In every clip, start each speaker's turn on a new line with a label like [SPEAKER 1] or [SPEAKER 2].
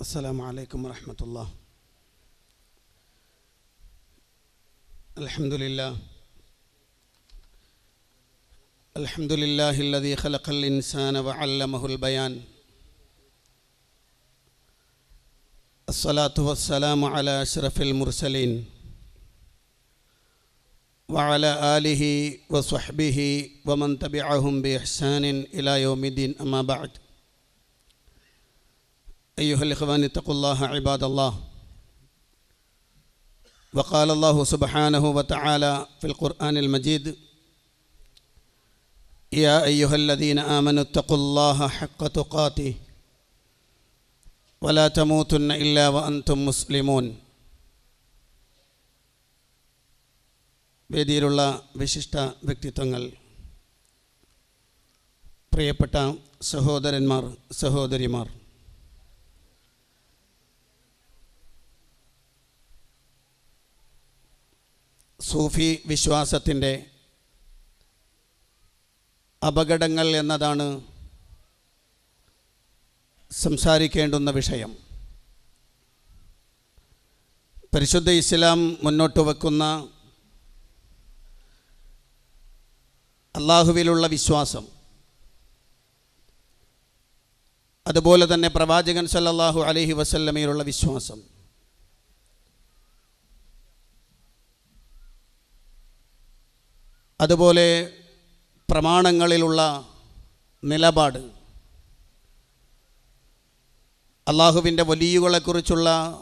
[SPEAKER 1] السلام عليكم ورحمة الله. الحمد لله. الحمد لله الذي خلق الإنسان وعلمه البيان. الصلاة والسلام على أشرف المرسلين. وعلى آله وصحبه ومن تبعهم بإحسان إلى يوم الدين. أما بعد. أيها الإخوان اتقوا الله عباد الله وقال الله سبحانه وتعالى في القرآن المجيد يا أيها الذين آمنوا اتقوا الله حق تقاته ولا تموتن إلا وأنتم مسلمون വേദിയിലുള്ള വിശിഷ്ട വ്യക്തിത്വങ്ങൾ പ്രിയപ്പെട്ട സഹോദരന്മാർ സഹോദരിമാർ സൂഫി വിശ്വാസത്തിന്റെ അപകടങ്ങൾ എന്നതാണ് സംസാരിക്കേണ്ടുന്ന വിഷയം. പരിശുദ്ധ ഇസ്ലാം മുന്നോട്ട് വെക്കുന്ന അള്ളാഹുവിലുള്ള വിശ്വാസം. അതുപോലെ തന്നെ പ്രവാചകൻ സല്ലാഹു അലഹി വസല്ലമയിലുള്ള വിശ്വാസം. അതുപോലെ പ്രമാണങ്ങളിലുള്ള നിലപാട്. അള്ളാഹുവിന്റെ വലിയുകളെക്കുറിച്ചുള്ള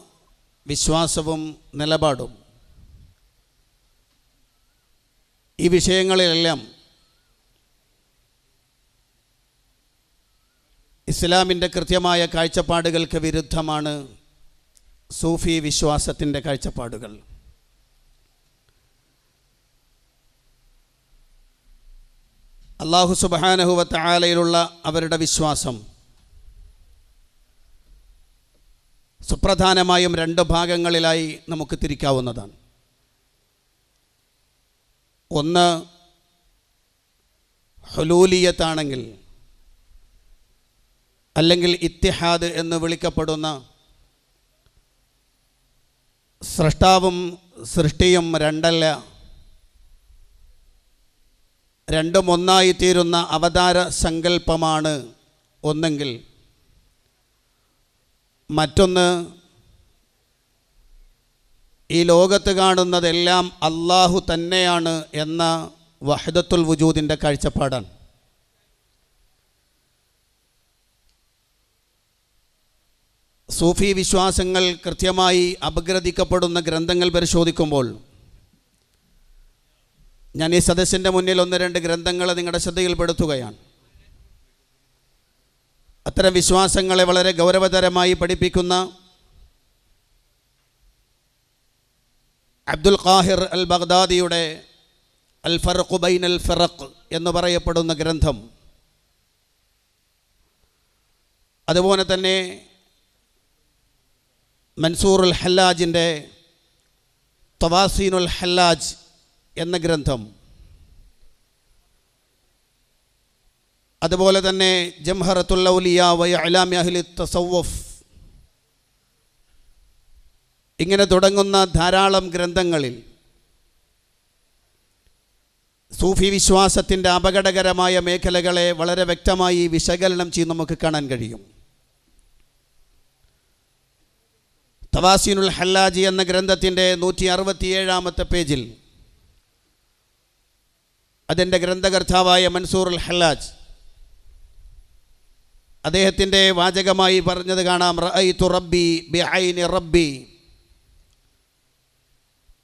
[SPEAKER 1] വിശ്വാസവും നിലപാടും. ഈ വിഷയങ്ങളിലെല്ലാം ഇസ്ലാമിന്റെ കൃത്യമായ കാഴ്ചപ്പാടുകൾക്ക് വിരുദ്ധമാണ് സൂഫി വിശ്വാസത്തിന്റെ കാഴ്ചപ്പാടുകൾ. അള്ളാഹു സുബാനഹുവത്ത് ആലയിലുള്ള അവരുടെ വിശ്വാസം. സുപ്രധാനമായും രണ്ട് ഭാഗങ്ങളിലായി നമുക്ക് തിരിക്കാവുന്നതാണ്. ഒന്ന് ഹലൂലിയത്താണെങ്കിൽ അല്ലെങ്കിൽ ഇത്തിഹാദ് എന്ന് വിളിക്കപ്പെടുന്ന സൃഷ്ടാവും സൃഷ്ടിയും രണ്ടല്ല രണ്ടും ഒന്നായി തീരുന്ന അവതാര സങ്കല്പമാണ് ഒന്നെങ്കിൽ മറ്റൊന്ന് ഈ ലോകത്ത് കാണുന്നതെല്ലാം അള്ളാഹു തന്നെയാണ് എന്ന വഹദത്തുൽ വുജൂദിന്റെ കാഴ്ചപ്പാടാണ്. സൂഫി വിശ്വാസങ്ങൾ കൃത്യമായി അപഗ്രഥിക്കപ്പെടുന്ന ഗ്രന്ഥങ്ങൾ പരിശോധിക്കുമ്പോൾ ഞാൻ ഈ സദസ്സിന്റെ മുന്നിൽ ഒന്ന് രണ്ട് ഗ്രന്ഥങ്ങൾ നിങ്ങളുടെ ശ്രദ്ധയിൽപ്പെടുത്തുകയാണ്. അത്തരം വിശ്വാസങ്ങളെ വളരെ ഗൗരവതരമായി പഠിപ്പിക്കുന്ന അബ്ദുൽ ഖാഹിർ അൽ ബഗ്ദാദിയുടെ അൽ ഫറഖ് ബൈൻ അൽ ഫറഖ് എന്ന് പറയപ്പെടുന്ന ഗ്രന്ഥം. അതുപോലെ തന്നെ മൻസൂർ ഉൽ ഹല്ലാജിന്റെ തവാസീനുൽ ഹല്ലാജ് എന്ന ഗ്രന്ഥം. അതുപോലെ തന്നെ ജംഹറത്തുല്ലൗലിയ വയ അലാമി അഹ്ലി തസവഫ് ഇങ്ങനെ തുടങ്ങുന്ന ധാരാളം ഗ്രന്ഥങ്ങളിൽ സൂഫി വിശ്വാസത്തിന്റെ അപകടകരമായ മേഖലകളെ വളരെ വ്യക്തമായി വിശകലനം ചെയ്ത് നമുക്ക് കാണാൻ കഴിയും. തവാസീനുൽ ഹല്ലാജി എന്ന ഗ്രന്ഥത്തിന്റെ നൂറ്റി അറുപത്തിയേഴാമത്തെ പേജിൽ അതിന്റെ ഗ്രന്ഥകർത്താവായ മൻസൂർ അൽ ഹല്ലാജ്. അദ്ദേഹത്തിന്റെ വാചകമായി പറഞ്ഞത് കാണാം റഅയ്തു റബ്ബി ബി ഐനി റബ്ബി.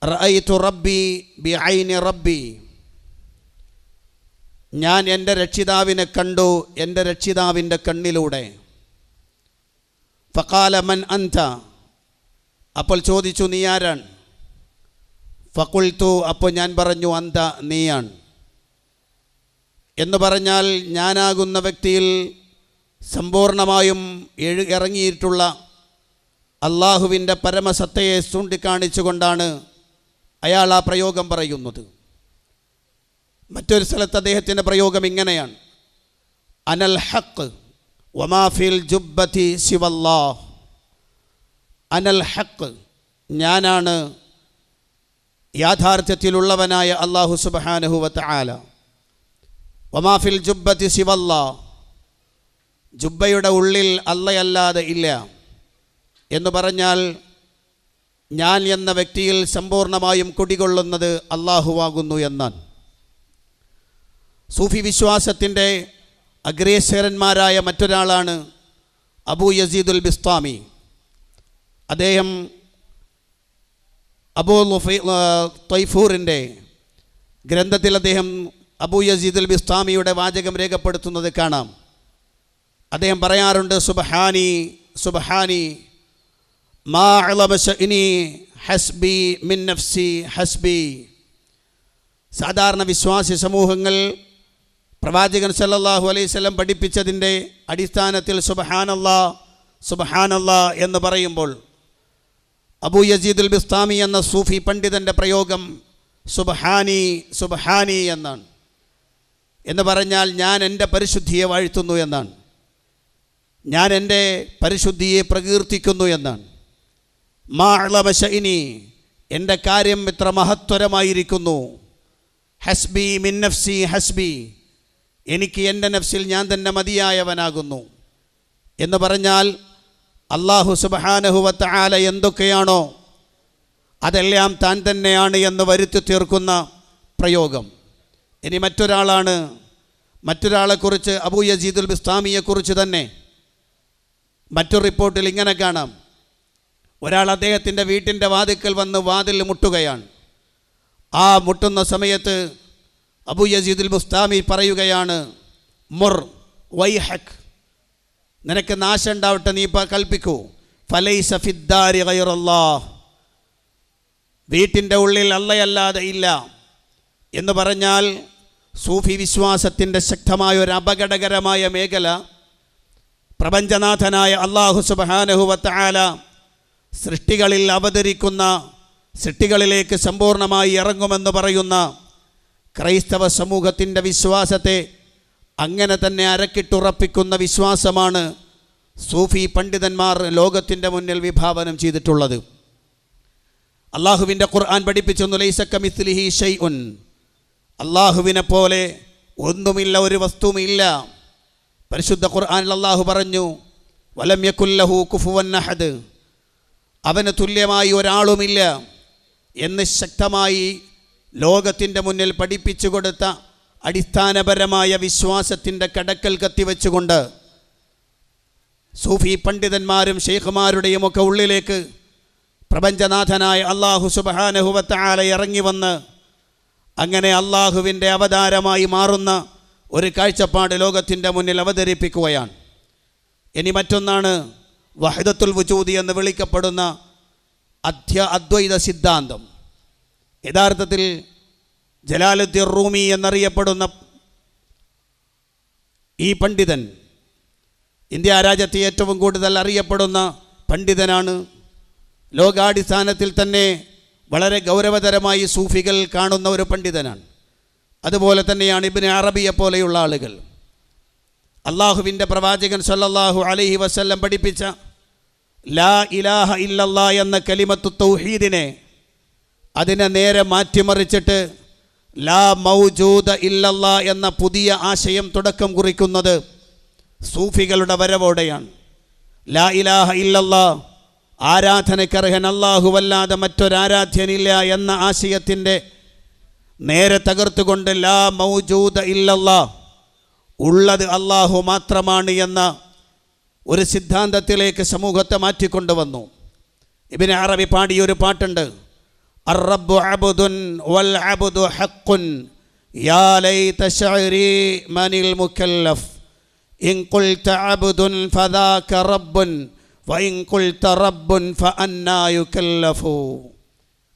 [SPEAKER 1] റഅയ്തു റബ്ബി ബി ഐനി റബ്ബി. ഞാൻ എന്റെ രക്ഷിതാവിനെ കണ്ടു എന്റെ രക്ഷിതാവിന്റെ കണ്ണിലൂടെ. ഫക്കാല മൻ അന്ത. അപ്പോൾ ചോദിച്ചു നീ ആരാണ്? ഫക്കുൾത്തു അപ്പോൾ ഞാൻ പറഞ്ഞു അന്ത നീയാണ്. എന്ന് പറഞ്ഞാൽ ഞാനാകുന്ന വ്യക്തിയിൽ സമ്പൂർണമായും എഴു ഇറങ്ങിയിട്ടുള്ള അള്ളാഹുവിന്റെ പരമസത്തയെ ചൂണ്ടിക്കാണിച്ചുകൊണ്ടാണ് അയാൾ ആ പ്രയോഗം പറയുന്നത്. മറ്റൊരു സ്ഥലത്ത് അദ്ദേഹത്തിന്റെ പ്രയോഗം ഇങ്ങനെയാണ്. അനൽ ഹക്ക് ഒമാഫിൽ ജുബത്തി ശിവല്ലാ അനൽ ഹക്ക് ഞാനാണ് യാഥാർത്ഥ്യത്തിലുള്ളവനായ അള്ളാഹു സുബഹാനഹുവത്ത് ആല വമാഫിൽ ജുബത്തി ശിവല്ല ജുബ്ബയുടെ ഉള്ളിൽ അല്ലയല്ലാതെ ഇല്ല. എന്ന് പറഞ്ഞാൽ ഞാൻ എന്ന വ്യക്തിയിൽ സമ്പൂർണമായും കുടികൊള്ളുന്നത് അള്ളാഹുവാകുന്നു എന്നാണ്. സൂഫി വിശ്വാസത്തിന്റെ അഗ്രേശ്വരന്മാരായ മറ്റൊരാളാണ് അബൂ യസീദുൽ ബിസ്താമി. അദ്ദേഹം അബൂ ലുഫൈ തൊയ്ഫൂറിന്റെ ഗ്രന്ഥത്തിൽ അദ്ദേഹം അബൂ യസീദുൽ ബിസ്താമിയുടെ വാചകം രേഖപ്പെടുത്തുന്നത് കാണാം. അദ്ദേഹം പറയാറുണ്ട് സുബഹാനി സുബഹാനി മാ ഹസ്ബി മിൻ നഫ്സി ഹസ്ബി. സാധാരണ വിശ്വാസി സമൂഹങ്ങൾ പ്രവാചകൻ സല്ലല്ലാഹു അലൈഹി സ്വലം പഠിപ്പിച്ചതിന്റെ അടിസ്ഥാനത്തിൽ സുബഹാനല്ലാ സുബഹാനല്ലാ എന്ന് പറയുമ്പോൾ അബൂ യസീദുൽ ബിസ്താമി എന്ന സൂഫി പണ്ഡിതന്റെ പ്രയോഗം സുബഹാനി സുബഹാനി എന്നാണ്. എന്ന് പറഞ്ഞാൽ ഞാൻ എന്റെ പരിശുദ്ധിയെ വാഴ്ത്തുന്നു എന്നാണ്. ഞാൻ എന്റെ പരിശുദ്ധിയെ പ്രകീർത്തിക്കുന്നു എന്നാണ്. മാ ഇനി എന്റെ കാര്യം ഇത്ര മഹത്വരമായിരിക്കുന്നു. ഹസ്ബി മിൻ നഫ്സി ഹസ്ബി എനിക്ക് എന്റെ നഫ്സിൽ ഞാൻ തന്നെ മതിയായവനാകുന്നു. എന്ന് പറഞ്ഞാൽ അള്ളാഹു സുബഹാനഹുവത്ത ആല എന്തൊക്കെയാണോ അതെല്ലാം താൻ തന്നെയാണ് എന്ന് വരുത്തി തീർക്കുന്ന പ്രയോഗം. ഇനി മറ്റൊരാളാണ്. മറ്റൊരാളെക്കുറിച്ച് അബൂ യസീദുൽ ബിസ്താമിയെക്കുറിച്ച് തന്നെ മറ്റൊരു റിപ്പോർട്ടിൽ ഇങ്ങനെ കാണാം. ഒരാൾ അദ്ദേഹത്തിന്റെ വീട്ടിന്റെ വാതിക്കൽ വന്ന് വാതിൽ മുട്ടുകയാണ്. ആ മുട്ടുന്ന സമയത്ത് അബു യസീദുൽ ബുസ്താമി പറയുകയാണ് മുർ വൈഹക്. നിനക്ക് നാശം ഉണ്ടാവട്ടെ നീ ഇപ്പോൾ കൽപ്പിക്കൂ. ഫലൈ സഫിദ്ദാരി ഗൈറല്ലാ വീട്ടിന്റെ ഉള്ളിൽ അല്ലയല്ലാതെ ഇല്ല. എന്ന് പറഞ്ഞാൽ സൂഫി വിശ്വാസത്തിന്റെ ശക്തമായ ഒരു അപകടകരമായ മേഖല പ്രപഞ്ചനാഥനായ അള്ളാഹു സുബഹാനഹുവത്ത ആല സൃഷ്ടികളിൽ അവതരിക്കുന്ന സൃഷ്ടികളിലേക്ക് സമ്പൂർണമായി ഇറങ്ങുമെന്ന് പറയുന്ന ക്രൈസ്തവ സമൂഹത്തിന്റെ വിശ്വാസത്തെ അങ്ങനെ തന്നെ അരക്കിട്ടുറപ്പിക്കുന്ന വിശ്വാസമാണ് സൂഫി പണ്ഡിതന്മാർ ലോകത്തിന്റെ മുന്നിൽ വിഭാവനം ചെയ്തിട്ടുള്ളത്. അള്ളാഹുവിന്റെ ഖുർആൻ പഠിപ്പിച്ചു ലൈസക്കമിസ്ലിഹി ഷെയ് ഉൻ അള്ളാഹുവിനെ പോലെ ഒന്നുമില്ല ഒരു വസ്തുവുമില്ല. പരിശുദ്ധ ഖുർആനിൽ അള്ളാഹു പറഞ്ഞു വലം യക്കുല്ലഹു കുഫുവൻ അഹദ്. അവന് തുല്യമായി ഒരാളുമില്ല എന്ന് ശക്തമായി ലോകത്തിന്റെ മുന്നിൽ പഠിപ്പിച്ചു കൊടുത്ത അടിസ്ഥാനപരമായ വിശ്വാസത്തിന്റെ കടക്കൽ കത്തിവെച്ചുകൊണ്ട് സൂഫി പണ്ഡിതന്മാരും ഷെയ്ഖുമാരുടെയും ഒക്കെ ഉള്ളിലേക്ക് പ്രപഞ്ചനാഥനായ അള്ളാഹു സുബഹാനഹുവത്ത ആലെ ഇറങ്ങി വന്ന് അങ്ങനെ അള്ളാഹുവിന്റെ അവതാരമായി മാറുന്ന ഒരു കാഴ്ചപ്പാട് ലോകത്തിന്റെ മുന്നിൽ അവതരിപ്പിക്കുകയാണ്. ഇനി മറ്റൊന്നാണ് വഹദത്തുൽ വുജൂദി എന്ന് വിളിക്കപ്പെടുന്ന അധ്യ അദ്വൈത സിദ്ധാന്തം. യഥാർത്ഥത്തിൽ ജലാലുദ്ദീൻ റൂമി എന്നറിയപ്പെടുന്ന ഈ പണ്ഡിതൻ ഇന്ത്യ രാജ്യത്തെ ഏറ്റവും കൂടുതൽ അറിയപ്പെടുന്ന പണ്ഡിതനാണ്. ലോകാടിസ്ഥാനത്തിൽ തന്നെ വളരെ ഗൗരവതരമായി സൂഫികൾ കാണുന്ന ഒരു പണ്ഡിതനാണ്. അതുപോലെ തന്നെയാണ് ഇബിന് അറബിയെ പോലെയുള്ള ആളുകൾ. അള്ളാഹുവിന്റെ പ്രവാചകൻ സല്ലല്ലാഹു അലൈഹി വസല്ലം പഠിപ്പിച്ച ലാ ഇലാഹ ഇല്ലല്ലാ എന്ന കലിമത്തു തൗഹീദിനെ അതിനെ നേരെ മാറ്റിമറിച്ചിട്ട് ലാ മൗജൂദ ഇല്ലല്ലാ എന്ന പുതിയ ആശയം തുടക്കം കുറിക്കുന്നത് സൂഫികളുടെ വരവോടെയാണ്. ലാ ഇലാഹ ഇല്ലല്ലാ ആരാധനക്കർഹൻ അല്ലാഹുവല്ലാതെ മറ്റൊരാരാധ്യനില്ല എന്ന ആശയത്തിന്റെ നേരെ തകർത്തുകൊണ്ട് ലാ മൗജൂദ ഇല്ലല്ലാ. ഉള്ളത് അള്ളാഹു മാത്രമാണ് എന്ന ഒരു സിദ്ധാന്തത്തിലേക്ക് സമൂഹത്തെ മാറ്റിക്കൊണ്ടുവന്നു. ഇബിന് അറബി പാടിയൊരു പാട്ടുണ്ട്. അറബ്ബു അബുദുൻ വൽ അബുദു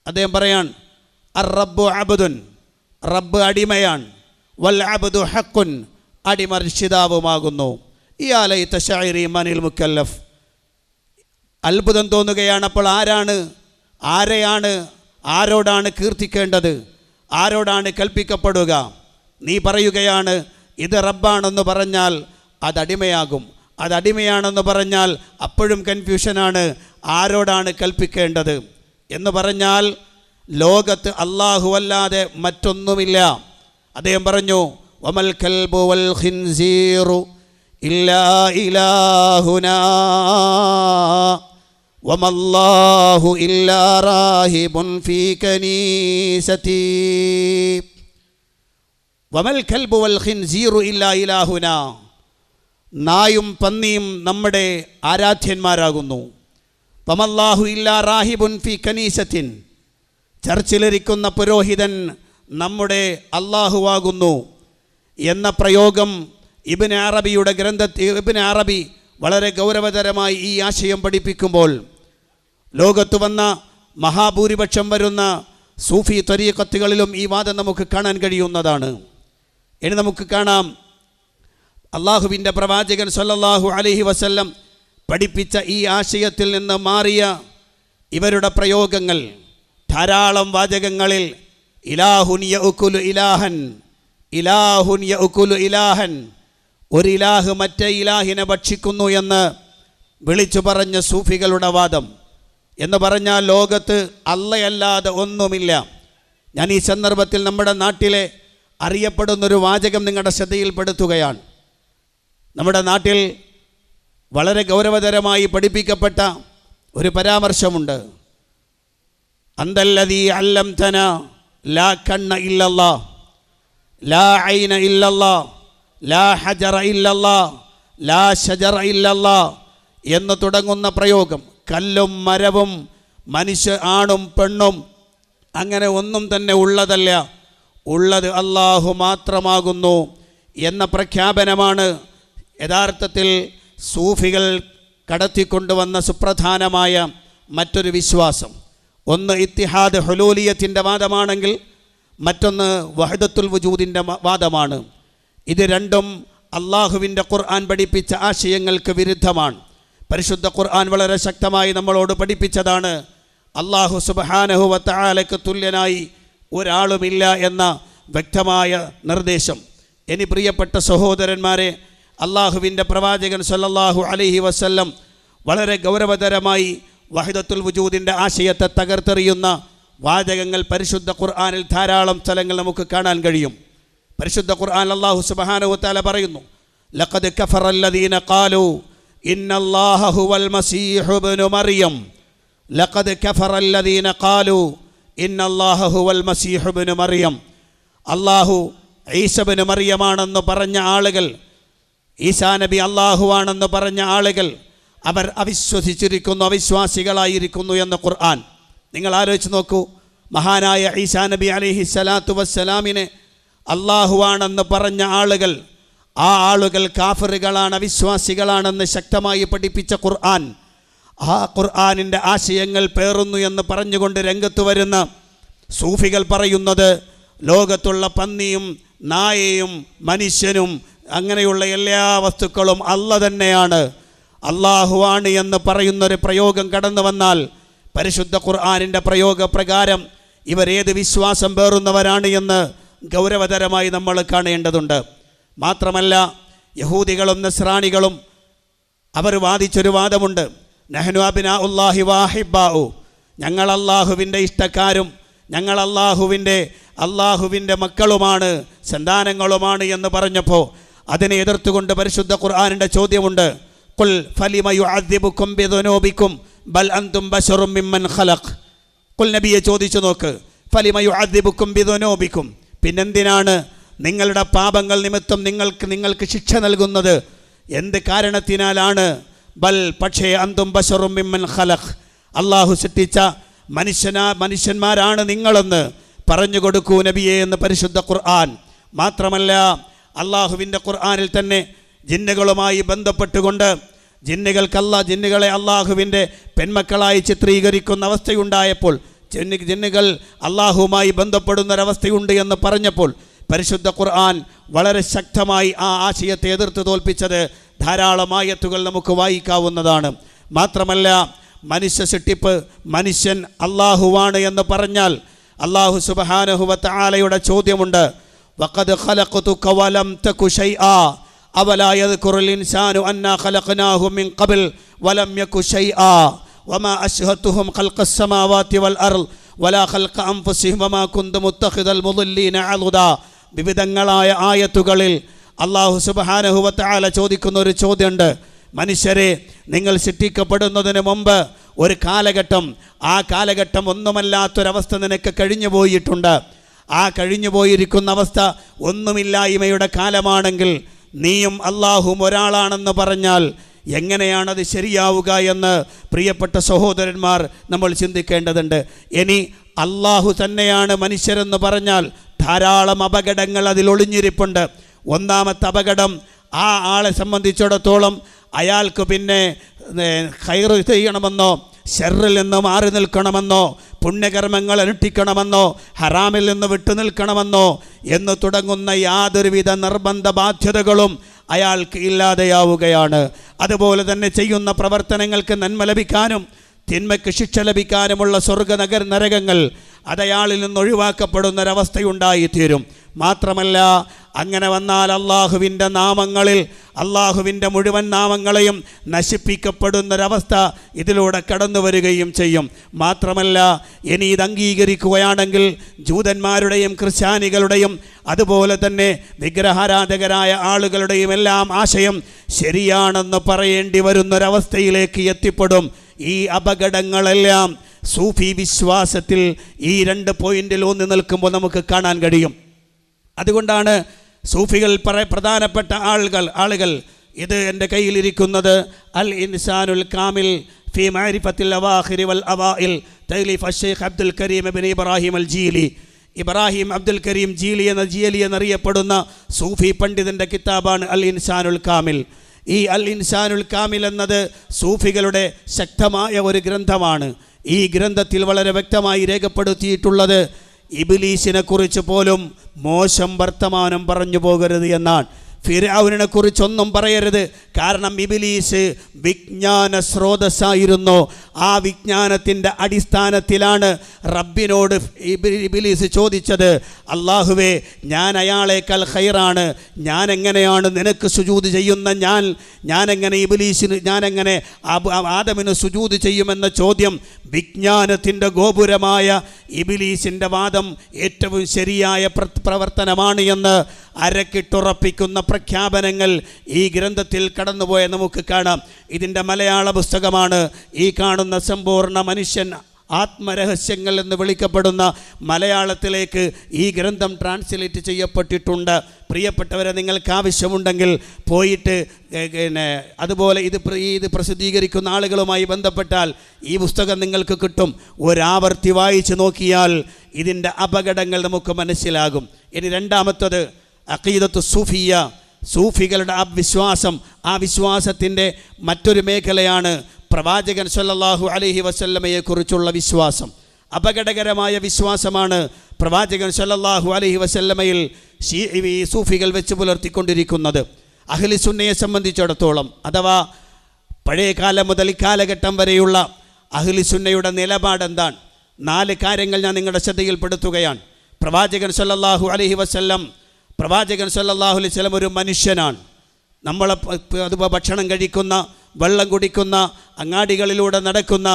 [SPEAKER 1] അദ്ദേഹം പറയാൻ അറബ്ബു അബുദുൻ റബ്ബ് അടിമയാണ്. വൽ അബ്ദു ഹക്കുൻ അടിമ ഇയാലൈ മനിൽ മുക്കല്ലഫ് അത്ഭുതം തോന്നുകയാണ് അപ്പോൾ ആരാണ്? ആരെയാണ്? ആരോടാണ് കീർത്തിക്കേണ്ടത്? ആരോടാണ് കൽപ്പിക്കപ്പെടുക? നീ പറയുകയാണ് ഇത് റബ്ബാണെന്ന് പറഞ്ഞാൽ അതടിമയാകും. അത് അടിമയാണെന്ന് പറഞ്ഞാൽ അപ്പോഴും കൺഫ്യൂഷനാണ് ആരോടാണ് കൽപ്പിക്കേണ്ടത്? എന്ന് പറഞ്ഞാൽ ലോകത്ത് അള്ളാഹു അല്ലാതെ മറ്റൊന്നുമില്ല. അദ്ദേഹം പറഞ്ഞു വമൽ കൽബു വൽ ഖിൻസീറു ഇല്ലാ ഇലാഹുനാ. വമല്ലാഹു ഇല്ലാ റാഹിബുൻ ഫീ കനീസതി വമൽ കൽബു വൽ ഖിൻസീറു ഇല്ലാ ഇലാഹുന. നായും പന്നിയും നമ്മുടെ ആരാധ്യന്മാരാകുന്നു. പമല്ലാഹു ഇല്ലാ റാഹിബുൻ ഫി കനീസത്തിൻ ചർച്ചിലിരിക്കുന്ന പുരോഹിതൻ നമ്മുടെ അള്ളാഹുവാകുന്നു എന്ന പ്രയോഗം ഇബിൻ അറബിയുടെ ഗ്രന്ഥത്തിൽ ഇബിൻ അറബി വളരെ ഗൗരവതരമായി ഈ ആശയം പഠിപ്പിക്കുമ്പോൾ ലോകത്ത് വന്ന മഹാഭൂരിപക്ഷം വരുന്ന സൂഫി ത്വരീക്കത്തുകളിലും ഈ വാദം നമുക്ക് കാണാൻ കഴിയുന്നതാണ്. ഇനി നമുക്ക് കാണാം അള്ളാഹുവിന്റെ പ്രവാചകൻ സല്ലല്ലാഹു അലഹി വസല്ലം പഠിപ്പിച്ച ഈ ആശയത്തിൽ നിന്ന് മാറിയ ഇവരുടെ പ്രയോഗങ്ങൾ ധാരാളം വാചകങ്ങളിൽ ഇലാഹുൻ യഉക്കുലു ഇലാഹൻ ഇലാഹുൻ യഉക്കുലു ഇലാഹൻ ഒരു ഇലാഹ് മറ്റേ ഇലാഹിനെ ഭക്ഷിക്കുന്നു എന്ന് വിളിച്ചു പറഞ്ഞ സൂഫികളുടെ വാദം. എന്ന് പറഞ്ഞാൽ ലോകത്ത് അല്ലയല്ലാതെ ഒന്നുമില്ല. ഞാൻ ഈ സന്ദർഭത്തിൽ നമ്മുടെ നാട്ടിലെ അറിയപ്പെടുന്നൊരു വാചകം നിങ്ങളുടെ ശ്രദ്ധയിൽപ്പെടുത്തുകയാണ്. നമ്മുടെ നാട്ടിൽ വളരെ ഗൗരവതരമായി പഠിപ്പിക്കപ്പെട്ട ഒരു പരാമർശമുണ്ട്. അന്തല്ലതീ അല്ലം തന ലാ കണ്ണ ഇല്ലല്ല ലാ ഐന ഇല്ലല്ല ലാ ഹജറ ഇല്ലല്ല ലാ ഷജറ ഇല്ലല്ല എന്ന് തുടങ്ങുന്ന പ്രയോഗം. കല്ലും മരവും മനുഷ്യ ആണും പെണ്ണും അങ്ങനെ ഒന്നും തന്നെ ഉള്ളതല്ല. ഉള്ളത് അള്ളാഹു മാത്രമാകുന്നു എന്ന പ്രഖ്യാപനമാണ് യഥാർത്ഥത്തിൽ സൂഫികൾ കടത്തിക്കൊണ്ടുവന്ന സുപ്രധാനമായ മറ്റൊരു വിശ്വാസം. ഒന്ന് ഇത്തിഹാദ് ഹുലൂലിയത്തിന്റെ വാദമാണെങ്കിൽ മറ്റൊന്ന് വഹദത്തുൽ വജൂദിന്റെ വാദമാണ്. ഇത് രണ്ടും അള്ളാഹുവിന്റെ ഖുർആൻ പഠിപ്പിച്ച ആശയങ്ങൾക്ക് വിരുദ്ധമാണ്. പരിശുദ്ധ ഖുർആൻ വളരെ ശക്തമായി നമ്മളോട് പഠിപ്പിച്ചതാണ് അള്ളാഹു സുബഹാനഹുവത്താലയ്ക്ക് തുല്യനായി ഒരാളുമില്ല എന്ന വ്യക്തമായ നിർദ്ദേശം. എനി പ്രിയപ്പെട്ട സഹോദരന്മാരെ അള്ളാഹുവിന്റെ പ്രവാചകൻ സല്ലല്ലാഹു അലൈഹി വസല്ലം വളരെ ഗൗരവതരമായി വഹിദത്തുൽ വജൂദിന്റെ ആശയത്തെ തകർത്തെറിയുന്ന വാചകങ്ങൾ പരിശുദ്ധ ഖുർആാനിൽ ധാരാളം സ്ഥലങ്ങൾ നമുക്ക് കാണാൻ കഴിയും. പരിശുദ്ധ ഖുർആൻ അല്ലാഹു സുബ്ഹാനഹു വതആല പറയുന്നു ലഖദ് കഫറല്ലദീന ഖാലു ഇന്നല്ലാഹു വൽ മസീഹു ഇബ്നു മറിയം. ലഖദ് കഫറല്ലദീന ഖാലു ഇന്നല്ലാഹു വൽ മസീഹു ഇബ്നു മറിയം. അല്ലാഹു ഈസബിന് മറിയമാണെന്ന് പറഞ്ഞ ആളുകൾ ഈസാ നബി അള്ളാഹുവാണെന്ന് പറഞ്ഞ ആളുകൾ അവർ അവിശ്വസിച്ചിരിക്കുന്നു അവിശ്വാസികളായിരിക്കുന്നു എന്ന് ഖുർആൻ. നിങ്ങൾ ആലോചിച്ച് നോക്കൂ മഹാനായ ഈസാ നബി അലിഹി സ്വലാത്തു വസ്സലാമിനെ അള്ളാഹുവാണെന്ന് പറഞ്ഞ ആളുകൾ ആ ആളുകൾ കാഫറുകളാണ് അവിശ്വാസികളാണെന്ന് ശക്തമായി പഠിപ്പിച്ച ഖുർആൻ. ആ ഖുർആാനിന്റെ ആശയങ്ങൾ പേറുന്നു എന്ന് പറഞ്ഞുകൊണ്ട് രംഗത്ത് വരുന്ന സൂഫികൾ പറയുന്നത് ലോകത്തുള്ള പന്നിയും നായയും മനുഷ്യനും അങ്ങനെയുള്ള എല്ലാ വസ്തുക്കളും അല്ല തന്നെയാണ്. അള്ളാഹുവാണ് എന്ന് പറയുന്നൊരു പ്രയോഗം കടന്നു വന്നാൽ പരിശുദ്ധ ഖുർആാനിന്റെ പ്രയോഗപ്രകാരം ഇവരേത് വിശ്വാസം പേറുന്നവരാണ് എന്ന് ഗൗരവതരമായി നമ്മൾ കാണേണ്ടതുണ്ട്. മാത്രമല്ല യഹൂദികളും നസ്രാണികളും അവർ വാദിച്ചൊരു വാദമുണ്ട്. നെഹ്നു അബിന ഉല്ലാഹി വാഹിബാഉ ഞങ്ങൾ അള്ളാഹുവിന്റെ ഇഷ്ടക്കാരും ഞങ്ങൾ അള്ളാഹുവിന്റെ അള്ളാഹുവിന്റെ മക്കളുമാണ് സന്താനങ്ങളുമാണ് എന്ന് പറഞ്ഞപ്പോൾ അതിനെ എതിർത്തുകൊണ്ട് പരിശുദ്ധ ഖുർആാനിന്റെ ചോദ്യമുണ്ട്. കുൽ ഫലിമയു അദ്ദിബുക്കും ബിദുനൂബിക്കും ബൽ അന്തും ബഷറും മിമ്മൻ ഖലഖ്. കുൽ നബിയെ ചോദിച്ചു നോക്ക്. ഫലിമയു അദ്ദിബുക്കും ബിദുനൂബിക്കും. പിന്നെന്തിനാണ് നിങ്ങളുടെ പാപങ്ങൾ നിമിത്തം നിങ്ങൾക്ക് നിങ്ങൾക്ക് ശിക്ഷ നൽകുന്നത്? എന്ത് കാരണത്തിനാലാണ്? ബൽ പക്ഷേ അന്തും ബഷറും മിമ്മൻ ഖലഖ്. അള്ളാഹു സൃഷ്ടിച്ച മനുഷ്യനാ മനുഷ്യന്മാരാണ് നിങ്ങളെന്ന് പറഞ്ഞു കൊടുക്കൂ നബിയെ എന്ന് പരിശുദ്ധ ഖുർആൻ. മാത്രമല്ല അള്ളാഹുവിന്റെ ഖുർആാനിൽ തന്നെ ജിന്നുകളുമായി ബന്ധപ്പെട്ടുകൊണ്ട് ജിന്നുകൾക്കല്ല ജിന്നുകളെ അള്ളാഹുവിന്റെ പെൺമക്കളായി ചിത്രീകരിക്കുന്ന അവസ്ഥയുണ്ടായപ്പോൾ ജിന്നു ജിന്നുകൾ അള്ളാഹുവുമായി ബന്ധപ്പെടുന്നൊരവസ്ഥയുണ്ട് എന്ന് പറഞ്ഞപ്പോൾ പരിശുദ്ധ ഖുർആൻ വളരെ ശക്തമായി ആ ആശയത്തെ എതിർത്ത് തോൽപ്പിച്ചത് ധാരാളം ആയത്തുകൾ നമുക്ക് വായിക്കാവുന്നതാണ്. മാത്രമല്ല മനുഷ്യ സൃഷ്ടിപ്പ് മനുഷ്യൻ അള്ളാഹുവാണ് എന്ന് പറഞ്ഞാൽ അള്ളാഹു സുബഹാനഹുവത്ത് ആലയുടെ ചോദ്യമുണ്ട്. വഖദ് ഖലഖ്തുക വലം തകു ഷൈആ أولا يذكر الإنسان أنا خلقناه من قبل ولم يك شيئا وما أشهدتهم خلق السماوات والأرض ولا خلق أنفسهم وما كنت متخذ المضلين عضدا വിവിധങ്ങളായ ആയത്തുകളിൽ അള്ളാഹു സുബാനഹുവത്താല ചോദിക്കുന്ന ഒരു ചോദ്യമുണ്ട് മനുഷ്യരെ നിങ്ങൾ സൃഷ്ടിക്കപ്പെടുന്നതിന് മുമ്പ് ഒരു കാലഘട്ടം ആ കാലഘട്ടം ഒന്നുമല്ലാത്തൊരവസ്ഥ നിനക്ക് കഴിഞ്ഞു പോയിട്ടുണ്ട് ആ കഴിഞ്ഞു പോയിരിക്കുന്ന അവസ്ഥ ഒന്നുമില്ലായ്മയുടെ കാലമാണെങ്കിൽ നീയും അള്ളാഹും ഒരാളാണെന്ന് പറഞ്ഞാൽ എങ്ങനെയാണത് ശരിയാവുക എന്ന് പ്രിയപ്പെട്ട സഹോദരന്മാർ നമ്മൾ ചിന്തിക്കേണ്ടതുണ്ട്. ഇനി അള്ളാഹു തന്നെയാണ് മനുഷ്യരെന്ന് പറഞ്ഞാൽ ധാരാളം അപകടങ്ങൾ അതിൽ ഒളിഞ്ഞിരിപ്പുണ്ട്. ഒന്നാമത്തെ അപകടം ആ ആളെ സംബന്ധിച്ചിടത്തോളം അയാൾക്ക് പിന്നെ ഹൈർ ചെയ്യണമെന്നോ ഷെറിൽ നിന്ന് മാറി നിൽക്കണമെന്നോ പുണ്യകർമ്മങ്ങൾ അനുഷ്ഠിക്കണമെന്നോ ഹറാമിൽ നിന്ന് വിട്ടുനിൽക്കണമെന്നോ എന്ന് തുടങ്ങുന്ന യാതൊരുവിധ നിർബന്ധ ബാധ്യതകളും അയാൾക്ക് ഇല്ലാതെയാവുകയാണ്. അതുപോലെ തന്നെ ചെയ്യുന്ന പ്രവർത്തനങ്ങൾക്ക് നന്മ ലഭിക്കാനും തിന്മയ്ക്ക് ശിക്ഷ ലഭിക്കാനുമുള്ള സ്വർഗ നഗർ നരകങ്ങൾ അതയാളിൽ നിന്ന് ഒഴിവാക്കപ്പെടുന്നൊരവസ്ഥയുണ്ടായിത്തീരും. മാത്രമല്ല അങ്ങനെ വന്നാൽ അള്ളാഹുവിന്റെ നാമങ്ങളിൽ അള്ളാഹുവിന്റെ മുഴുവൻ നാമങ്ങളെയും നശിപ്പിക്കപ്പെടുന്നൊരവസ്ഥ ഇതിലൂടെ കടന്നു വരികയും ചെയ്യും. മാത്രമല്ല ഇനി ഇത് അംഗീകരിക്കുകയാണെങ്കിൽ ജൂതന്മാരുടെയും ക്രിസ്ത്യാനികളുടെയും അതുപോലെ തന്നെ വിഗ്രഹാരാധകരായ ആളുകളുടെയും എല്ലാം ആശയം ശരിയാണെന്ന് പറയേണ്ടി വരുന്നൊരവസ്ഥയിലേക്ക് എത്തിപ്പെടും. ഈ അപകടങ്ങളെല്ലാം സൂഫി വിശ്വാസത്തിൽ ഈ രണ്ട് പോയിന്റിൽ ഊന്നി നിൽക്കുമ്പോൾ നമുക്ക് കാണാൻ കഴിയും. അതുകൊണ്ടാണ് സൂഫികൾ പറ പ്രധാനപ്പെട്ട ആളുകൾ ആളുകൾ ഇത് എന്റെ കയ്യിലിരിക്കുന്നത് അൽ ഇൻസാനുൽ കാമിൽ ഫി മാരിഫത്തിൽ അവാഹിരി വൽ അവാഇൽ തൈലിഫ് അഷേഖ് Abdul Karim bin Ibrahim al Jili. Ibrahim Abdul Karim Jili എന്ന ജീലി എന്നറിയപ്പെടുന്ന സൂഫി പണ്ഡിതന്റെ കിതാബാണ് അൽ ഇൻസാനുൽ കാമിൽ. ഈ അൽ ഇൻസാനുൽ കാമിൽ എന്നത് സൂഫികളുടെ ശക്തമായ ഒരു ഗ്രന്ഥമാണ്. ഈ ഗ്രന്ഥത്തിൽ വളരെ വ്യക്തമായി രേഖപ്പെടുത്തിയിട്ടുള്ളത് ഇബിലീസിനെ കുറിച്ച് പോലും മോശം വർത്തമാനം പറഞ്ഞു പോകരുത് എന്നാണ്. ഫിരാവിനെ കുറിച്ചൊന്നും പറയരുത്. കാരണം ഇബിലീസ് വിജ്ഞാന സ്രോതസ്സായിരുന്നു ആ വിജ്ഞാനത്തിന്റെ അടിസ്ഥാനത്തിലാണ് റബ്ബിനോട് ഇബി- ഇബിലീസ് ചോദിച്ചത്. അള്ളാഹുവേ ഞാൻ അയാളേക്കാൾ ഹൈറാണ് ഞാൻ എങ്ങനെയാണ് നിനക്ക് സുജൂത് ചെയ്യുന്ന ഞാൻ? ഞാൻ എങ്ങനെ ഇബിലീസിന് ഞാൻ എങ്ങനെ ആദമിന് സുജൂത് ചെയ്യുമെന്ന ചോദ്യം. വിജ്ഞാനത്തിന്റെ ഗോപുരമായ ഇബിലീസിന്റെ വാദം ഏറ്റവും ശരിയായ പ്ര- പ്രവർത്തനമാണ് എന്ന് അരക്കിട്ടുറപ്പിക്കുന്ന പ്രഖ്യാപനങ്ങൾ ഈ ഗ്രന്ഥത്തിൽ കടന്നുപോയ നമുക്ക് കാണാം. ഇതിന്റെ മലയാള പുസ്തകമാണ് ഈ കാണുന്ന സമ്പൂർണ മനുഷ്യൻ ആത്മരഹസ്യങ്ങൾ എന്ന് വിളിക്കപ്പെടുന്ന മലയാളത്തിലേക്ക് ഈ ഗ്രന്ഥം ട്രാൻസ്ലേറ്റ് ചെയ്യപ്പെട്ടിട്ടുണ്ട്. പ്രിയപ്പെട്ടവരെ നിങ്ങൾക്ക് ആവശ്യമുണ്ടെങ്കിൽ പോയിട്ട് പിന്നെ അതുപോലെ ഇത് ഇത് പ്രസിദ്ധീകരിക്കുന്ന ആളുകളുമായി ബന്ധപ്പെട്ടാൽ ഈ പുസ്തകം നിങ്ങൾക്ക് കിട്ടും. ഒരാവർത്തി വായിച്ചു നോക്കിയാൽ ഇതിന്റെ അപകടങ്ങൾ നമുക്ക് മനസ്സിലാകും. ഇനി രണ്ടാമത്തത് അക്കീദത്ത് സൂഫിയ സൂഫികളുടെ ആ വിശ്വാസം ആ വിശ്വാസത്തിന്റെ മറ്റൊരു മേഖലയാണ് പ്രവാചകൻ സല്ലാഹു അലഹി വസല്ലമയെക്കുറിച്ചുള്ള വിശ്വാസം. അപകടകരമായ വിശ്വാസമാണ് പ്രവാചകൻ സല്ലാഹു അലഹി വസല്ലമയിൽ സൂഫികൾ വെച്ച് പുലർത്തിക്കൊണ്ടിരിക്കുന്നത്. അഹ്ലി സുന്നയെ സംബന്ധിച്ചിടത്തോളം അഥവാ പഴയ കാലം മുതൽ ഇക്കാലഘട്ടം വരെയുള്ള അഹ്ലി സുന്നയുടെ നിലപാട് എന്താണ്? നാല് കാര്യങ്ങൾ ഞാൻ നിങ്ങളുടെ ശ്രദ്ധയിൽപ്പെടുത്തുകയാണ്. പ്രവാചകൻ സല്ലാഹു അലഹി വസല്ലം പ്രവാചകൻ സല്ലല്ലാഹു അലൈഹി വസല്ലം ഒരു മനുഷ്യനാണ്. നമ്മൾ അതുപോലെ ഭക്ഷണം കഴിക്കുന്ന വെള്ളം കുടിക്കുന്ന അങ്ങാടികളിലൂടെ നടക്കുന്ന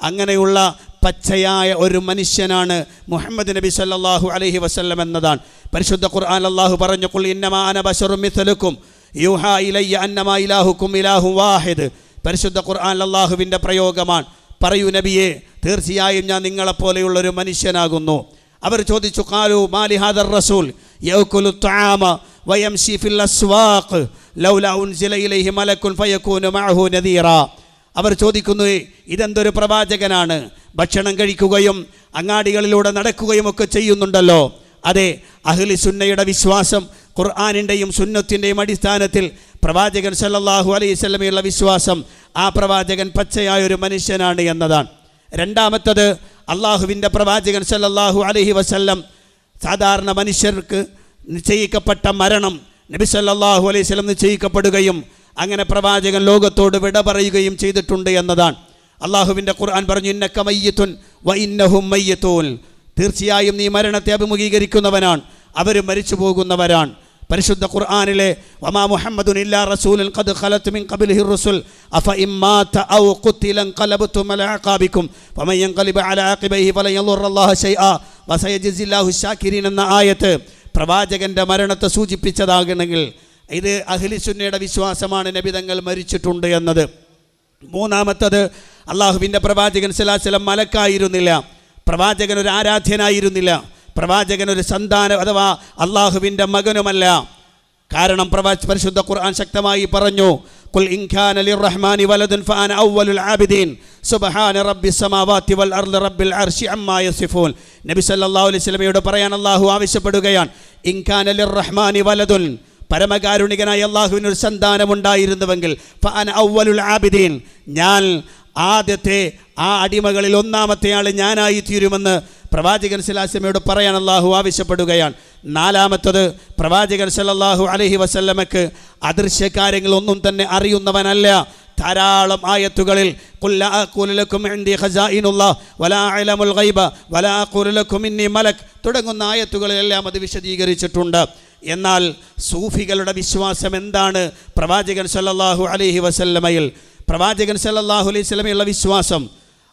[SPEAKER 1] അങ്ങനെയുള്ള പച്ചയായ ഒരു മനുഷ്യനാണ് മുഹമ്മദ് നബി സല്ലാഹു അലഹി വസല്ലം എന്നതാണ്. പരിശുദ്ധ ഖുർആൻ അള്ളാഹു പറഞ്ഞു ഖുൽ ഇന്നമാ അന ബശറും മിഥലുക്കും യൂഹാ ഇലയ്യ അന്നമാ ഇലാഹുക്കും ഇലാഹു വാഹിദ്. പരിശുദ്ധ ഖുർആൻ അള്ളാഹുവിന്റെ പ്രയോഗമാണ്. പറയൂ നബിയെ തീർച്ചയായും ഞാൻ നിങ്ങളെപ്പോലെയുള്ളൊരു മനുഷ്യനാകുന്നു. അവർ ചോദിച്ചു കാലു മാലി ഹാദർ റസൂൽ യൗകുലു താമ വയംശി ഫിൽ അസ്വാഖ് ലൗല ഉൻസില ഇലൈഹി മലക്കുൻ ഫയകൂനു മഅഹു നദീറ. അവർ ചോദിക്കുന്നു ഇതെന്തൊരു പ്രവാചകനാണ്? ഭക്ഷണം കഴിക്കുകയും അങ്ങാടികളിലൂടെ നടക്കുകയും ഒക്കെ ചെയ്യുന്നുണ്ടല്ലോ. അതെ അഹ്ലി സുന്നയുടെ വിശ്വാസം ഖുർആാനിന്റെയും സുന്നത്തിന്റെയും അടിസ്ഥാനത്തിൽ പ്രവാചകൻ സല്ലാഹു അലൈഹി സ്വലമയുള്ള വിശ്വാസം ആ പ്രവാചകൻ പച്ചയായ ഒരു മനുഷ്യനാണ് എന്നതാണ്. രണ്ടാമത്തത് അള്ളാഹുവിന്റെ പ്രവാചകൻ സല്ലാഹു അലഹി വസല്ലം സാധാരണ മനുഷ്യർക്ക് നിശ്ചയിക്കപ്പെട്ട മരണം നബി സല്ലാഹു അലൈഹി സ്വലം നിശ്ചയിക്കപ്പെടുകയും അങ്ങനെ പ്രവാചകൻ ലോകത്തോട് വിട പറയുകയും ചെയ്തിട്ടുണ്ട് എന്നതാണ്. അള്ളാഹുവിന്റെ ഖുർആൻ പറഞ്ഞു ഇന്നക്ക മയ്യത്തുൻ വ ഇന്നഹും മയ്യത്തൂൻ. തീർച്ചയായും നീ മരണത്തെ അഭിമുഖീകരിക്കുന്നവനാണ് അവർ മരിച്ചു പോകുന്നവരാണ് പരിശുദ്ധ ഖുർആാനിലെ വമാ മുഹമ്മദുൻ ഇല്ലാ റസൂലൻ ഖദ് ഖലത് മിൻ ഖബ്ലിഹി റസൂൽ അഫ ഇമ്മാത ഔ ഖുതില ഖലബതും അലാ അഖാബിക്കും വമൻ യൻഖലിബ അലാ അഖിബൈഹി ഫലൻ യദുറല്ലാഹ ശൈആ വസയജിസില്ലാഹു ശാകിരീൻ എന്ന ആയത്ത് പ്രവാചകന്റെ മരണത്തെ സൂചിപ്പിച്ചതാകണമെങ്കിൽ ഇത് അഹ്ലിസുന്നയുടെ വിശ്വാസമാണ് നബിതങ്ങൾ മരിച്ചിട്ടുണ്ട് എന്നത്. മൂന്നാമത്തത് അള്ളാഹുവിന്റെ പ്രവാചകൻ സലാസലം മലക്കായിരുന്നില്ല പ്രവാചകൻ ഒരു ആരാധ്യനായിരുന്നില്ല. പ്രവാചകൻ ഒരു സന്താനം അഥവാ അള്ളാഹുവിന്റെ മകനുമല്ല. കാരണം പ്രവാ പരിശുദ്ധ ഖുർആൻ ശക്തമായി പറഞ്ഞു കുൽ ഇൻഖാന ലിർറഹ്മാനി വലദുൻ ഫഅന അവ്വലുൽ ആബിദീൻ സുബ്ഹാന റബ്ബിസ് സമാവാതി വൽ അർളി റബ്ബിൽ അർശി അമ്മാ യസിഫൂൻ. നബി സല്ലല്ലാഹു അലൈഹി വസല്ലമയോട് പറയാൻ അള്ളാഹു ആവശ്യപ്പെടുകയാണ് ഇൻഖാന ലിർറഹ്മാനി വലദുൻ. പരമകാരുണികനായ അള്ളാഹുവിന് ഒരു സന്താനമുണ്ടായിരുന്നുവെങ്കിൽ ഫഅന അവ്വലുൽ ആബിദീൻ. ഞാൻ ആദ്യത്തെ ആ അടിമകളിൽ ഒന്നാമത്തെ ആൾ ഞാനായി തീരുമെന്ന് പ്രവാചകൻ സലാസമയോട് പറയാൻ അള്ളാഹു ആവശ്യപ്പെടുകയാണ്. നാലാമത്തത് പ്രവാചകൻ സല്ലല്ലാഹു അലഹി വസല്ലമക്ക് അദൃശ്യകാര്യങ്ങൾ ഒന്നും തന്നെ അറിയുന്നവനല്ല. ധാരാളം ആയത്തുകളിൽ "ഖുൽ ലാ അഖൂലു ലക്കും വലാ അഅലമുൽ ഗൈബ വലാ അഖൂലു ഇന്നി മലക് തുടങ്ങുന്ന ആയത്തുകളിലെല്ലാം അത് വിശദീകരിച്ചിട്ടുണ്ട്. എന്നാൽ സൂഫികളുടെ വിശ്വാസം എന്താണ്? പ്രവാചകൻ സല്ലല്ലാഹു അലഹി വസല്ലമയിൽ പ്രവാചകൻ സല്ലല്ലാഹു അലൈഹി സ്വലമയുള്ള വിശ്വാസം.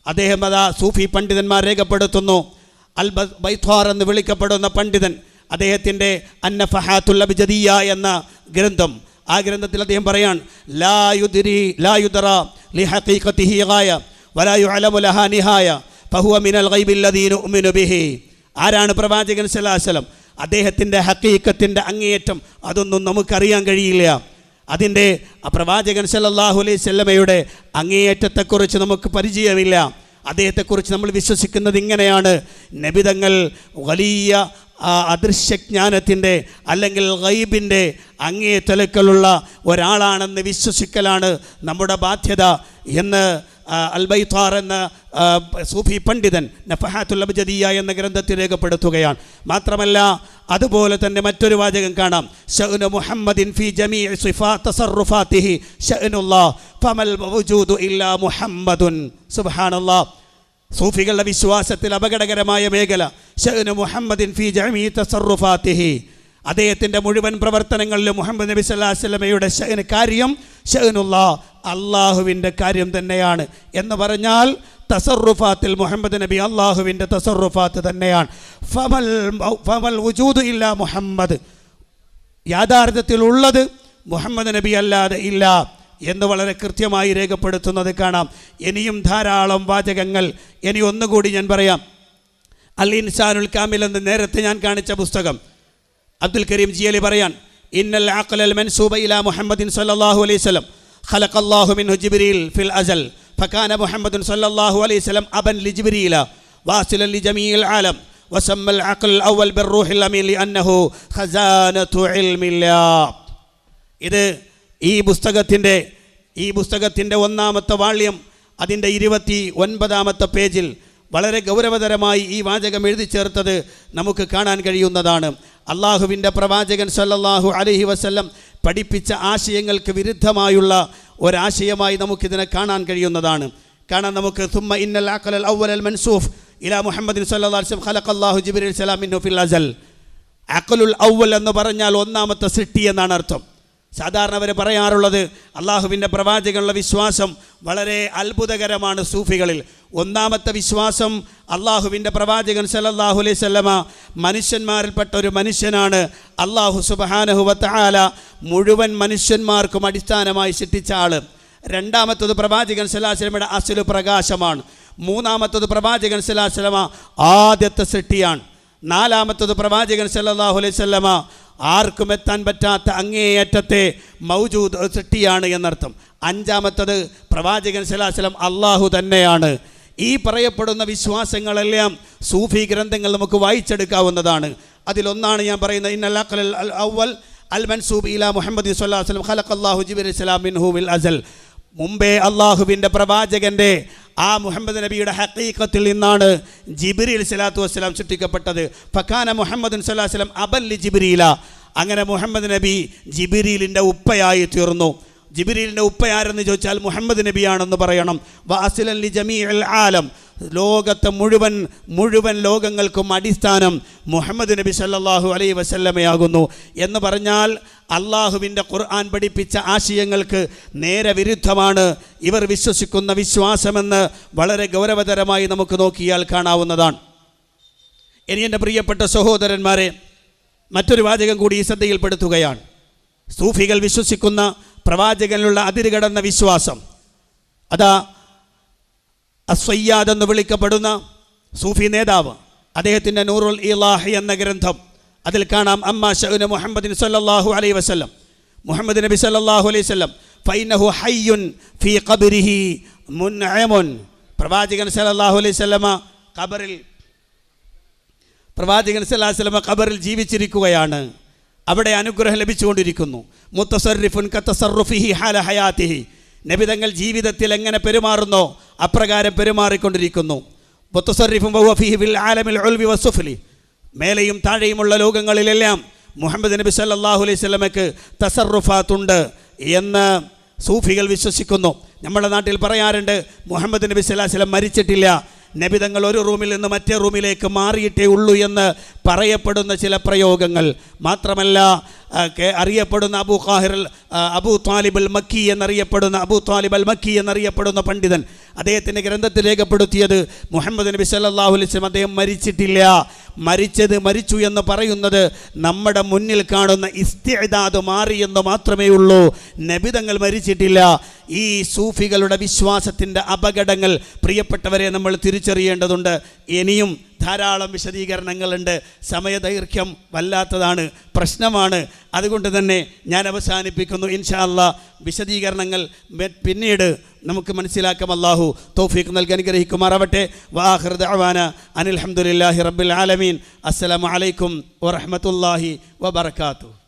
[SPEAKER 1] അദ്ദേഹം അതാ സൂഫി പണ്ഡിതന്മാർ രേഖപ്പെടുത്തുന്നു. അൽ ബൈഥാർ എന്ന് വിളിക്കപ്പെടുന്ന പണ്ഡിതൻ അദ്ദേഹത്തിന്റെ അന്നഫഹാത്തുൽ അബ്ജദിയ എന്ന ഗ്രന്ഥം. ആ ഗ്രന്ഥത്തിൽ അദ്ദേഹം പറയാൻ ലായുദിരി ലായുദറ ലാ വലായു അലമുലഹാനിഹായ ഫഹുവ മിനൽ ഗൈബി അല്ലദീ ബിഹി. ആരാണ് പ്രവാചകൻ സലാഹലം അദ്ദേഹത്തിന്റെ ഹക്കീക്കത്തിന്റെ അങ്ങേയറ്റം അതൊന്നും നമുക്കറിയാൻ കഴിയില്ല. അതിന്റെ പ്രവാചകൻ സല്ലല്ലാഹു അലൈഹി സ്വല്ലമയുടെ അങ്ങേയറ്റത്തെക്കുറിച്ച് നമുക്ക് പരിചയമില്ല. അദ്ദേഹത്തെക്കുറിച്ച് നമ്മൾ വിശ്വസിക്കുന്നത് ഇങ്ങനെയാണ്. നബിതങ്ങൾ വലിയ അദൃശ്യജ്ഞാനത്തിന്റെ അല്ലെങ്കിൽ ഗൈബിന്റെ അങ്ങേ തലക്കലുള്ള ഒരാളാണെന്ന് വിശ്വസിക്കലാണ് നമ്മുടെ ബാധ്യത എന്ന് അൽബൈത്താർ എന്ന സൂഫി പണ്ഡിതൻ നഫഹാത്തുൽ അബ്ജദിയ എന്ന ഗ്രന്ഥത്തിൽ രേഖപ്പെടുത്തുകയാണ്. മാത്രമല്ല അതുപോലെ തന്നെ മറ്റൊരു വാചകം കാണാം. ഷഹ്നു മുഹമ്മദിൻ ഫി ജമീ തസറുഫാത്തിഹി ഷഅ്നുല്ലാഹ് ഫമൽ വജൂദു ഇല്ലാ മുഹമ്മദുൻ. സുബ്ഹാനല്ലാഹ് സൂഫികളുടെ വിശ്വാസത്തിൽ അപകടകരമായ മേഖല. ഷഹ്നു മുഹമ്മദിൻ ഫി ജമീ തസറുഫാത്തിഹി അദ്ദേഹത്തിന്റെ മുഴുവൻ പ്രവർത്തനങ്ങളിലും മുഹമ്മദ് നബി സല്ലാ ഷഅ്ന് കാര്യം ഷഹനുള്ള അള്ളാഹുവിന്റെ കാര്യം തന്നെയാണ്. എന്ന് പറഞ്ഞാൽ തസറുഫാത്തിൽ മുഹമ്മദ് നബി അള്ളാഹുവിന്റെ തസറുഫാത്ത് തന്നെയാണ്. ഫമൽ ഫമൽ വുജൂദ് ഇല്ല മുഹമ്മദ്. യാഥാർത്ഥ്യത്തിൽ ഉള്ളത് മുഹമ്മദ് നബി അല്ലാതെ ഇല്ല എന്ന് വളരെ കൃത്യമായി രേഖപ്പെടുത്തുന്നത് കാണാം. ഇനിയും ധാരാളം വാചകങ്ങൾ. ഇനി ഒന്നുകൂടി ഞാൻ പറയാം. അൽ ഇൻസാനുൽ കാമിൽ എന്ന് നേരത്തെ ഞാൻ കാണിച്ച പുസ്തകം. അബ്ദുൽ കരീം ജി അലി പറയാൻ ഇന്നൽ അഖലൽ മൻസൂബ ഇലാ മുഹമ്മദിൻ സല്ലല്ലാഹു അലൈഹി വസല്ലം خلق الله منه جبريل في الأزل فكان محمد صلى الله عليه وسلم أبا لجبريل واصلا لجميع العالم وسمى العقل الأول بالروح الأمين لأنه خزانة علم الله ഇത് ഈ പുസ്തകത്തിൻ്റെ ഈ പുസ്തകത്തിൻ്റെ ഒന്നാമത്തെ വാള്യം അതിൻ്റെ ഇരുപത്തി ഒൻപതാമത്തെ പേജിൽ വളരെ ഗൗരവതരമായി ഈ വാചകം എഴുതി ചേർത്തത് നമുക്ക് കാണാൻ കഴിയുന്നതാണ്. അള്ളാഹുവിന്റെ പ്രവാചകൻ സല്ലല്ലാഹു അലഹി വസ്ല്ലം പഠിപ്പിച്ച ആശയങ്ങൾക്ക് വിരുദ്ധമായുള്ള ഒരാശയമായി നമുക്കിതിനെ കാണാൻ കഴിയുന്നതാണ്. കാണാൻ നമുക്ക് സുമ്മ ഇന്നൽ അക്കലൽ അവലൽ മൻസൂഫ് ഇലാ മുഹമ്മദിൻ സല്ലാസ്ലം ഖലഖ് അള്ളാഹു ഖലഖല്ലാഹു സലാമിൻ അസൽ. അഖലുൽ ഔവൽ എന്ന് പറഞ്ഞാൽ ഒന്നാമത്തെ സൃഷ്ടി എന്നാണ് അർത്ഥം. സാധാരണ അവർ പറയാറുള്ളത് അള്ളാഹുവിന്റെ പ്രവാചകനുള്ള വിശ്വാസം വളരെ അത്ഭുതകരമാണ് സൂഫികളിൽ. ഒന്നാമത്തെ വിശ്വാസം അള്ളാഹുവിന്റെ പ്രവാചകൻ സല്ലല്ലാഹു അലൈഹി സ്വല്ലമ മനുഷ്യന്മാരിൽപ്പെട്ട ഒരു മനുഷ്യനാണ്. അള്ളാഹു സുബഹാനഹുവത്ത ആല മുഴുവൻ മനുഷ്യന്മാർക്കും അടിസ്ഥാനമായി സൃഷ്ടിച്ച ആൾ രണ്ടാമത്തത് പ്രവാചകൻ സല്ലാസ്ലമയുടെ അസുലു പ്രകാശമാണ്. മൂന്നാമത്തത് പ്രവാചകൻ സല്ലാസ്ലമ ആദ്യത്തെ സൃഷ്ടിയാണ്. നാലാമത്തത് പ്രവാചകൻ സല്ലാഹു അലൈഹി വസല്ലമ ആർക്കും എത്താൻ പറ്റാത്ത അങ്ങേയറ്റത്തെ മൗജൂദ് സൃഷ്ടിയാണ് എന്നർത്ഥം. അഞ്ചാമത്തത് പ്രവാചകൻ സലാഹുലം അള്ളാഹു തന്നെയാണ്. ഈ പറയപ്പെടുന്ന വിശ്വാസങ്ങളെല്ലാം സൂഫി ഗ്രന്ഥങ്ങൾ നമുക്ക് വായിച്ചെടുക്കാവുന്നതാണ്. അതിലൊന്നാണ് ഞാൻ പറയുന്നത് ഇന്നല്ലാഖൽ അവൽ അൽ മൻസൂബ് ഇല മുഹമ്മദ് സ്വല്ലാ വസ്ലം ഖലഖ് അള്ളാഹു ജിബിർ ഇസ്ലാം മിൻഹു വിൽ അസൽ. മുമ്പേ അള്ളാഹുവിന്റെ പ്രവാചകന്റെ ആ മുഹമ്മദ് നബിയുടെ ഹക്കീക്കത്തിൽ നിന്നാണ് ജിബിരിൽ സലാത്തു വസ്സലാം സൃഷ്ടിക്കപ്പെട്ടത്. ഫഖാന മുഹമ്മദ് സല്ലാ വസ്ലം അബല്ലി ജിബിരിയില അങ്ങനെ മുഹമ്മദ് നബി ജിബിരിലിന്റെ ഉപ്പയായി തീർന്നു. ജിബിരിലിന്റെ ഉപ്പയാരെന്ന് ചോദിച്ചാൽ മുഹമ്മദ് നബിയാണെന്ന് പറയണം. വാസിലൻ ജമീ അൽ ആലം. ലോകത്തെ മുഴുവൻ മുഴുവൻ ലോകങ്ങൾക്കും അടിസ്ഥാനം മുഹമ്മദ് നബി സല്ലാഹു അലൈ വസല്ലമയാകുന്നു. എന്ന് പറഞ്ഞാൽ അള്ളാഹുവിന്റെ ഖുർആൻ പഠിപ്പിച്ച ആശയങ്ങൾക്ക് നേരെ വിരുദ്ധമാണ്. ഇവർ വിശ്വസിക്കുന്ന വിശ്വാസമെന്ന് വളരെ ഗൗരവതരമായി നമുക്ക് നോക്കിയാൽ കാണാവുന്നതാണ്. ഇനി എന്റെ പ്രിയപ്പെട്ട സഹോദരന്മാരെ മറ്റൊരു വാചകം കൂടി ഈ ശ്രദ്ധയിൽപ്പെടുത്തുകയാണ് സൂഫികൾ വിശ്വസിക്കുന്ന പ്രവാചകനിലുള്ള അതിരുകടന്ന വിശ്വാസം. അതാ അസ്വയ്യാദ് എന്ന് വിളിക്കപ്പെടുന്ന സൂഫി നേതാവ് അദ്ദേഹത്തിന്റെ നൂറുൽ ഇലാഹി എന്ന ഗ്രന്ഥം. അതിൽ കാണാം അമ്മ ഷഹുന മുഹമ്മദിൻ സല്ലാഹു അലൈ വസ്ലം മുഹമ്മദ് നബി സല്ലാഹു അലൈഹി വസ്ലം ഫൈനഹു ഹയ്യുൻ ഫീ ഖബരിഹി മുൻഅമുൻ. പ്രവാചകൻ സല്ലല്ലാഹു അലൈഹി സ്വലമ ഖബറിൽ പ്രവാചകൻ സല്ലല്ലാഹു അലൈഹി വസല്ലമ ഖബറിൽ ജീവിച്ചിരിക്കുകയാണ്. അവിടെ അനുഗ്രഹം ലഭിച്ചുകൊണ്ടിരിക്കുന്നു. മുത്തസറിഫുൻ കത്തസറുഫിഹി ഹാല ഹയാത്തിഹി. നബിതങ്ങൾ ജീവിതത്തിൽ എങ്ങനെ പെരുമാറുന്നോ അപ്രകാരം പെരുമാറിക്കൊണ്ടിരിക്കുന്നു. മുത്തസറിഫും വഹുവ ബിൽ ആലമിൽ ഒൽവി വസുഫലി മേലെയും താഴെയുമുള്ള ലോകങ്ങളിലെല്ലാം മുഹമ്മദ് നബി സല്ലാഹു അലൈഹി സ്വലമയ്ക്ക് തസറുഫാത്തുണ്ട് എന്ന് സൂഫികൾ വിശ്വസിക്കുന്നു. നമ്മുടെ നാട്ടിൽ പറയാറുണ്ട് മുഹമ്മദ് നബി അലൈഹി വസല്ലം മരിച്ചിട്ടില്ല നബിതങ്ങൾ ഒരു റൂമിൽ നിന്ന് മറ്റേ റൂമിലേക്ക് മാറിയിട്ടേ ഉള്ളൂ എന്ന് പറയപ്പെടുന്ന ചില പ്രയോഗങ്ങൾ. മാത്രമല്ല അറിയപ്പെടുന്ന Abu Khahir Abu Talib Makki എന്നറിയപ്പെടുന്ന അബു താലിബ് മക്കി എന്നറിയപ്പെടുന്ന പണ്ഡിതൻ അദ്ദേഹത്തിന്റെ ഗ്രന്ഥത്തിൽ രേഖപ്പെടുത്തിയത് മുഹമ്മദ് നബി സല്ലാഹു അലൈഹി വസല്ലം അദ്ദേഹം മരിച്ചിട്ടില്ല. മരിച്ചത് മരിച്ചു എന്ന് പറയുന്നത് നമ്മുടെ മുന്നിൽ കാണുന്ന ഇസ്തിദാദ് മാറി എന്ന് മാത്രമേ ഉള്ളൂ. നബിതങ്ങൾ മരിച്ചിട്ടില്ല. ഈ സൂഫികളുടെ വിശ്വാസത്തിന്റെ അപകടങ്ങൾ പ്രിയപ്പെട്ടവരെ നമ്മൾ തിരിച്ചറിയേണ്ടതുണ്ട്. ഇനിയും ധാരാളം വിശദീകരണങ്ങളുണ്ട്. സമയദൈർഘ്യം വല്ലാത്തതാണ് പ്രശ്നമാണ്. അതുകൊണ്ട് തന്നെ ഞാൻ അവസാനിപ്പിക്കുന്നു. ഇൻഷാ അല്ലാ വിശദീകരണങ്ങൾ പിന്നീട് നമുക്ക് മനസ്സിലാക്കാം. അള്ളാഹു തോഫീഖ് നൽകി അനുഗ്രഹിക്കുമാറാവട്ടെ. വാഹൃദാന അനിൽഹമുല്ലാഹി റബ്ബിൽ ആലമീൻ. അസ്സലാമു അലൈക്കും വറഹ്മത്തുള്ളാഹി വബറകാതുഹു.